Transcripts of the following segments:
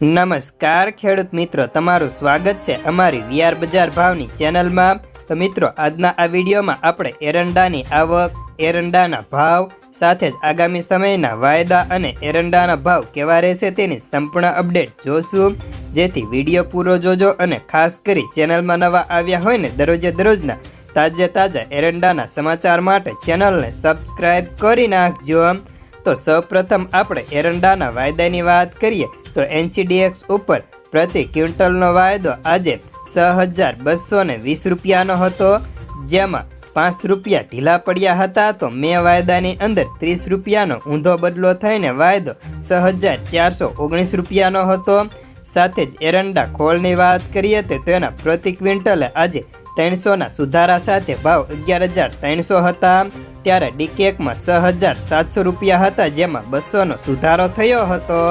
નમસ્કાર, ખેડૂત મિત્રો. તમારું સ્વાગત છે અમારી વીઆર બજાર ભાવની ચેનલમાં. તો મિત્રો, આજના આ વિડીયોમાં આપણે એરંડાની આવક, એરંડાના ભાવ, સાથે જ આગામી સમયના વાયદા અને એરંડાના ભાવ કેવા રહેશે તેની સંપૂર્ણ અપડેટ જોશું. જેથી વીડિયો પૂરો જોજો અને ખાસ કરી ચેનલમાં નવા આવ્યા હોય ને, દરરોજે દરરોજના તાજે તાજા એરંડાના સમાચાર માટે ચેનલને સબસ્ક્રાઈબ કરી નાખજો. તો સૌપ્રથમ આપણે એરંડાના વાયદાની વાત કરીએ તો એનસીડીએક્સ ઉપર પ્રતિ ક્વિન્ટલનો વાયદો આજે છ હજાર બસો ને વીસ રૂપિયાનો હતો. જેમાં પાંચ રૂપિયા ઢીલા પડ્યા હતા તો મે વાયદાની અંદર ત્રીસ રૂપિયાનો ઊંધો બદલો થઈને વાયદો છ હજાર ચારસો ઓગણીસ રૂપિયાનો હતો. સાથે જ એરંડા ખોળની વાત કરીએ તો તેના પ્રતિ ક્વિન્ટલે આજે ત્રણસોના સુધારા સાથે ભાવ અગિયાર હજાર ત્રણસો હતા. ત્યારે ડીકેકમાં છ હજાર સાતસો રૂપિયા હતા, જેમાં બસોનો સુધારો થયો હતો.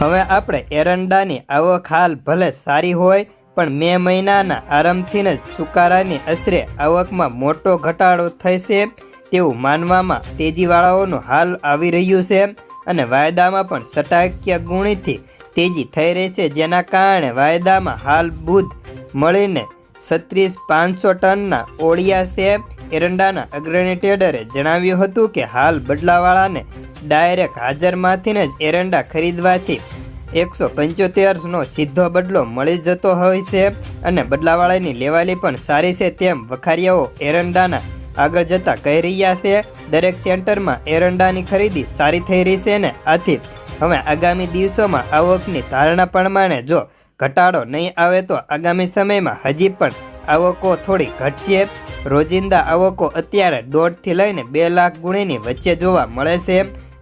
હવે આપણે એરંડાની આવક હાલ ભલે સારી હોય, પણ મે મહિનાના આરંભથી જ સુકારાની અસરે આવકમાં મોટો ઘટાડો થશે તેવું માનવામાં તેજીવાળાઓનું હાલ આવી રહ્યું છે અને વાયદામાં પણ સટાકીય ગુણીથી તેજી થઈ રહી છે, જેના કારણે વાયદામાં હાલ બુધ મળીને છત્રીસ પાંચસો ટનના ઓળિયા સેબ એરંડાના અગ્રણી ટ્રેડરે જણાવ્યું હતું કે હાલ બદલાવાળાને ડાયરેક્ટ હાજરમાંથી જ એરંડા ખરીદવાથી એકસો પંચોતેરનો સીધો બદલો મળી જતો હોય છે અને બદલાવાળાની લેવાલી પણ સારી છે તેમ વખારીયાઓ એરંડાના આગળ જતા કહી રહ્યા છે, દરેક સેન્ટરમાં એરંડાની ખરીદી સારી થઈ રહી છે ને? આથી હવે આગામી દિવસોમાં આવકની ધારણા પ્રમાણે જો ઘટાડો નહીં આવે તો આગામી સમયમાં હજી પણ આવકો થોડી ઘટશે. રોજિંદા આવકો અત્યારે દોઢથી લઈને બે લાખ ગુણીની વચ્ચે જોવા મળે છે.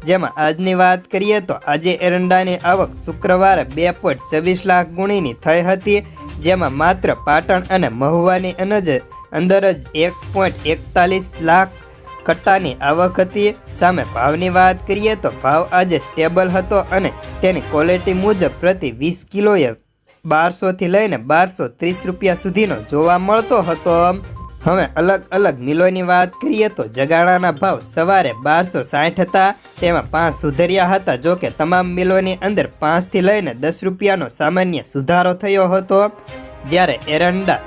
જેમાં આજની વાત કરીએ તો આજે એરંડાની આવક શુક્રવારે બે પોઈન્ટ છવ્વીસ લાખ ગુણીની થઈ હતી, જેમાં માત્ર પાટણ અને મહુવાની અનજ અંદર જ એક પોઈન્ટ એકતાલીસ લાખ કટ્ટાની આવક હતી. સામે ભાવની વાત કરીએ તો ભાવ આજે સ્ટેબલ હતો અને તેની ક્વોલિટી મુજબ પ્રતિ વીસ કિલોએ બારસોથી લઈને બારસો ત્રીસ રૂપિયા સુધીનો જોવા મળતો હતો. હવે અલગ અલગ મિલોની વાત કરીએ તો જગાડાના ભાવ સવારે બારસો સાઠ હતા, તેમાં પાંચ સુધર્યા હતા. જો કે તમામ મિલોની અંદર પાંચથી લઈને દસ રૂપિયાનો સામાન્ય સુધારો થયો હતો. જ્યારે એરંડા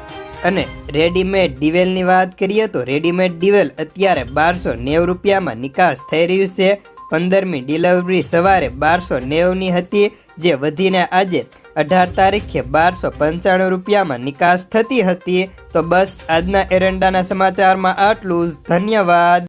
અને રેડીમેડ ડિવેલની વાત કરીએ તો રેડીમેડ દિવેલ અત્યારે બારસો નેવું રૂપિયામાં નિકાસ થઈ રહ્યું છે. પંદરમી ડિલિવરી સવારે બારસો નેવની હતી, જે વધીને આજે અઢાર તારીખે બારસો પંચાણું રૂપિયામાં નિકાસ થતી હતી. તો બસ આજના એરંડાના સમાચારમાં આટલું જ. ધન્યવાદ.